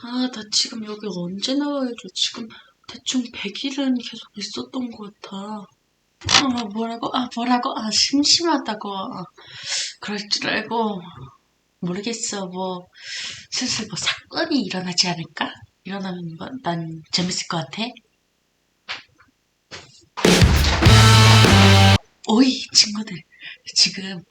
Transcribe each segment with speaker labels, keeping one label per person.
Speaker 1: 아, 나 지금 여기 언제 나와야죠? 지금 대충 100일은 계속 있었던 것 같아. 아, 뭐라고? 아, 뭐라고? 아, 심심하다고. 아, 그럴 줄 알고. 모르겠어. 뭐, 슬슬 뭐 사건이 일어나지 않을까? 일어나면 뭐, 난 재밌을 것 같아. 오이, 친구들. 지금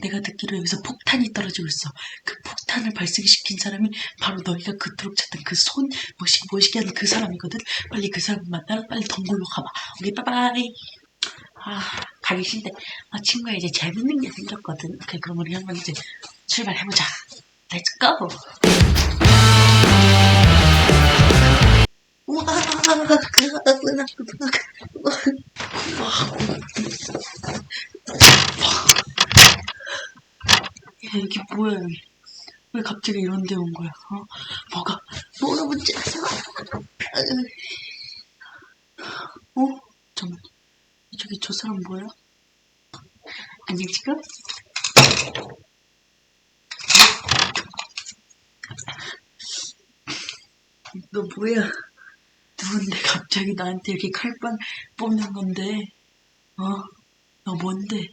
Speaker 1: 내가 듣기로 여기서 폭탄이 떨어지고 있어. 그 폭탄 을 발생시킨 사람이 바로 너희가 그토록 찾던 그 손, 멋있게 멋있게 하는 그 사람이거든. 빨리 그 사람 만나러 빨리 덩굴로 가봐. 우리 빠바이. 아, 가기 싫대. 아, 친구야, 이제 재밌는 게 생겼거든. 오케이, 그럼 우리 한번 이제 출발해보자. Let's go! 우와, 야, 여기 뭐야, 여기. 왜 갑자기 이런 데 온 거야, 어? 뭐가, 뭐가 문제라서. 어? 잠깐만. 저기 저 사람 뭐야? 안녕, 지금? 너 뭐야? 누군데 갑자기 나한테 이렇게 칼빵 뽑는 건데? 어? 너 뭔데?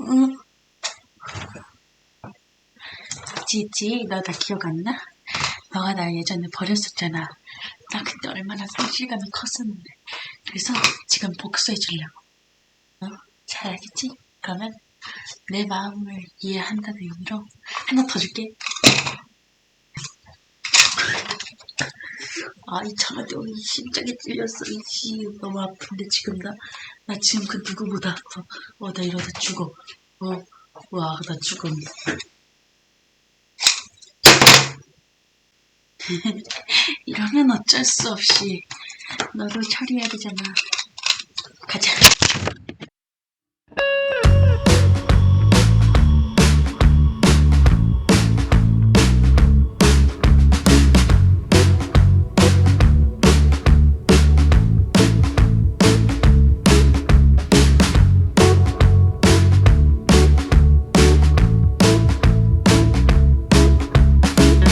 Speaker 1: 응? 있지, 있지. 너나 기억 안 나? 너가 나 예전에 버렸었잖아. 나 그때 얼마나 상실감이 컸었는데. 그래서 지금 복수해 주려고. 어? 잘 알겠지? 그러면 내 마음을 이해한다는 의미로 하나 더 줄게. 아, 이 차가 여기 심장이 찔렸어. 이씨, 너무 아픈데 지금 나, 나 지금 그 누구보다, 어, 어, 나 이러다 죽어. 어, 와, 나 죽음. 이러면 어쩔 수 없이 너도 처리해야 되잖아. 가자.